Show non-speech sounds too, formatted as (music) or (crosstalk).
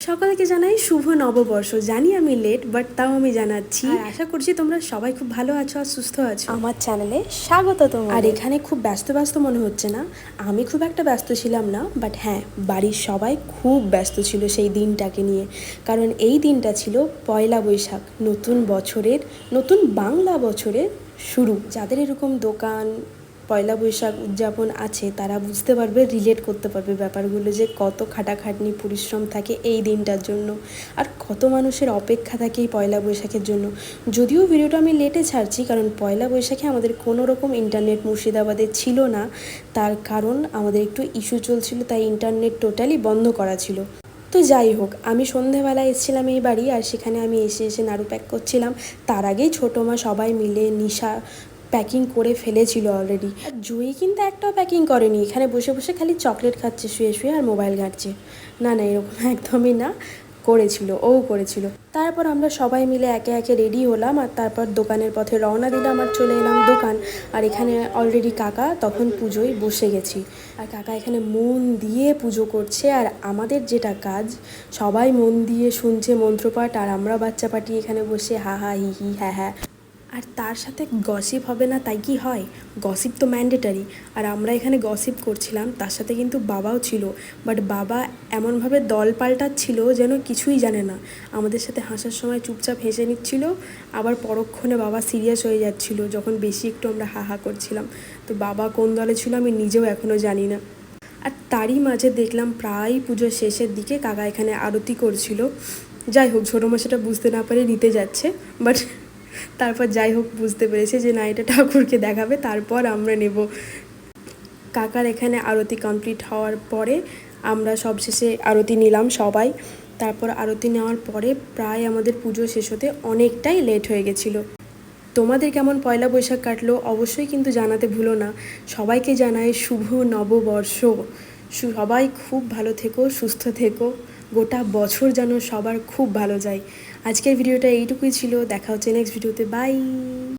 সকলকে জানাই শুভ নববর্ষ। জানি আমি লেট বাট তাও আমি জানাচ্ছি। আর আশা করছি তোমরা সবাই খুব ভালো আছো আর সুস্থ আছো। আমার চ্যানেলে স্বাগত তোমার আর এখানে খুব ব্যস্ত ব্যস্ত মনে হচ্ছে না। আমি খুব একটা ব্যস্ত ছিলাম না বাট হ্যাঁ বাড়ির সবাই খুব ব্যস্ত ছিল সেই দিনটাকে নিয়ে। কারণ এই দিনটা ছিল পয়লা বৈশাখ নতুন বছরের নতুন বাংলা বছরের শুরু। যাদের এরকম দোকান পয়লা বৈশাখ উদযাপন আছে, তারা বুঝতে পারবে রিলেট করতে পারবে ব্যাপারগুলো যে কত খাটাখাটনি পরিশ্রম থাকে এই দিনটার জন্য আর কত মানুষের অপেক্ষা থাকে এই পয়লা বৈশাখের জন্য। যদিও ভিডিওটা আমি লেটে ছাড়ছি, কারণ পয়লা বৈশাখে আমাদের কোনো রকম ইন্টারনেট মুর্শিদাবাদে ছিল না। তার কারণ আমাদের একটু ইস্যু চলছিল, তাই ইন্টারনেট টোটালি বন্ধ করা ছিল। তো যাই হোক, আমি সন্ধেবেলা এসেছিলাম এই বাড়ি আর সেখানে আমি এসে এসে নাড়ু প্যাক করছিলাম। তার আগেই ছোটো মা সবাই মিলে নিশা প্যাকিং করে ফেলেছিল অলরেডি আর জুই কিন্তু একটাও প্যাকিং করেনি। এখানে বসে বসে খালি চকলেট খাচ্ছে, শুয়ে শুয়ে আর মোবাইল ঘাঁটছে। না না, এরকম (laughs) একদমই না। করেছিল, ও করেছিল। তারপর আমরা সবাই মিলে একে একে রেডি হলাম আর তারপর দোকানের পথে রওনা দিলাম আর চলে এলাম দোকান। আর এখানে অলরেডি কাকা, তখন পুজোয় বসে গেছি। আর কাকা এখানে মন দিয়ে পুজো করছে আর আমাদের যেটা কাজ, সবাই মন দিয়ে শুনছে মন্ত্রপাঠ আর আমরা বাচ্চা পাটি এখানে বসে হা হা, হি হি হ্যাঁ হ্যাঁ। আর তার সাথে গসিপ হবে না, তাই কি হয়? গসিপ তো ম্যান্ডেটারি আর আমরা এখানে গসিপ করছিলাম, তার সাথে কিন্তু বাবাও ছিল বাট বাবা এমনভাবে দল পাল্টাচ্ছিল যেন কিছুই জানে না। আমাদের সাথে হাসার সময় চুপচাপ হেসে নিচ্ছিল, আবার পরক্ষণে বাবা সিরিয়াস হয়ে যাচ্ছিল, যখন বেশি একটু আমরা হা হা করছিলাম। তো বাবা কোন দলে ছিল আমি নিজেও এখনও জানি না। আর তারই মাঝে দেখলাম প্রায় পুজোর শেষের দিকে কাকা এখানে আরতি করছিল। যাই হোক, ছোটো মাসেটা বুঝতে না পারে, নিতে যাচ্ছে বাট তারপর যাই হোক, বুঝতে পেরেছে যে না, এটা ঠাকুরকে দেখাবে। তারপর আমরা নেব। কাকার এখানে আরতি কমপ্লিট হওয়ার পরে আমরা সবশেষে আরতি নিলাম সবাই। তারপর আরতি নেওয়ার পরে প্রায় আমাদের পুজো শেষ হতে অনেকটাই লেট হয়ে গেছিল। তোমাদের কেমন পয়লা বৈশাখ কাটলো অবশ্যই কিন্তু জানাতে ভুলো না। সবাইকে জানাই শুভ নববর্ষ। সবাই খুব ভালো থেকো, সুস্থ থেকো। গোটা বছর যেন সবার খুব ভালো যায়। আজকের ভিডিওটা এইটুকুই ছিল। দেখা হচ্ছে নেক্সট ভিডিওতে বাই